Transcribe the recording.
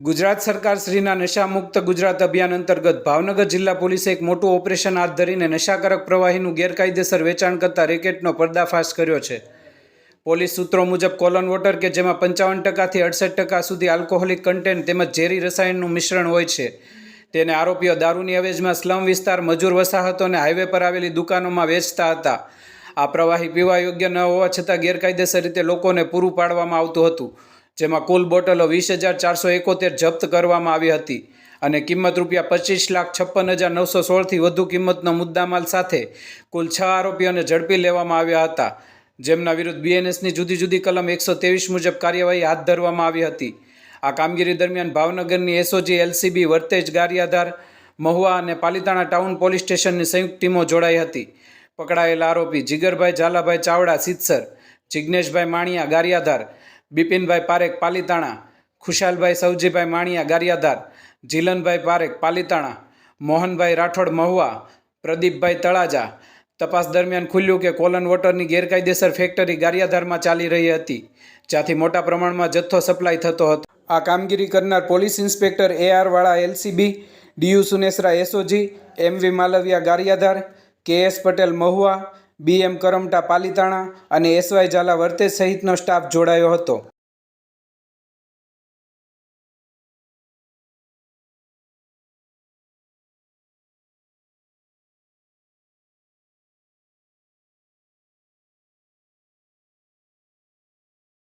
ગુજરાત સરકાર શ્રીના નશામુક્ત ગુજરાત અભિયાન અંતર્ગત ભાવનગર જિલ્લા પોલીસે એક મોટું ઓપરેશન હાથ ધરીને નશાકારક પ્રવાહીનું ગેરકાયદેસર વેચાણ કરતા રેકેટનો પર્દાફાશ કર્યો છે. પોલીસ સૂત્રો મુજબ કોલન વોટર કે જેમાં પંચાવન ટકાથી અડસઠ ટકા સુધી આલ્કોહોલિક કન્ટેન્ટ તેમજ ઝેરી રસાયણનું મિશ્રણ હોય છે. તેને આરોપીઓ દારૂની અવેજમાં સ્લમ વિસ્તાર, મજૂર વસાહતો અને હાઈવે પર આવેલી દુકાનોમાં વેચતા હતા. આ પ્રવાહી પીવા યોગ્ય ન હોવા છતાં ગેરકાયદેસર રીતે લોકોને પૂરું પાડવામાં આવતું હતું. જેમાં કુલ બોટલો વીસ હજાર ચારસો એકોતેર જપ્ત કરવામાં આવી હતી અને કિંમત રૂપિયા પચીસ લાખ છપ્પન હજાર નવસો સોળથી વધુ કિંમતનો મુદ્દામાલ સાથે કુલ છ આરોપીઓને ઝડપી લેવામાં આવ્યા હતા, જેમના વિરુદ્ધ બીએનએસની જુદી જુદી કલમ એકસો ત્રેવીસ મુજબ કાર્યવાહી હાથ ધરવામાં આવી હતી. આ કામગીરી દરમિયાન ભાવનગરની એસઓજી, એલસીબી, વર્તેજ, ગારિયાધાર, મહુવા અને પાલિતાણા ટાઉન પોલીસ સ્ટેશનની સંયુક્ત ટીમો જોડાઈ હતી. પકડાયેલા આરોપી જીગરભાઈ ઝાલાભાઈ ચાવડા સિત્સર જિજ્ઞેશભાઈ માણિયા, ગારિયાધાર બિપિનભાઈ પારેખ પાલીતાણા, ખુશાલભાઈ સવજીભાઈ માણિયા ગારિયાધાર, જીલનભાઈ પારેખ પાલીતાણા, મોહનભાઈ રાઠોડ મહુવા, પ્રદીપભાઈ તળાજા. તપાસ દરમિયાન ખુલ્યું કે કોલન વોટરની ગેરકાયદેસર ફેક્ટરી ગારિયાધારમાં ચાલી રહી હતી, જ્યાંથી મોટા પ્રમાણમાં જથ્થો સપ્લાય થતો હતો. આ કામગીરી કરનાર police inspector A R LCB, DU Sunesara SOG, MV Malviya Gariyadhar, K S Patel Mahuva B M Karmata Palitana અને એસવાય ઝાલા વર્તેજ સહિતનો સ્ટાફ જોડાયો હતો.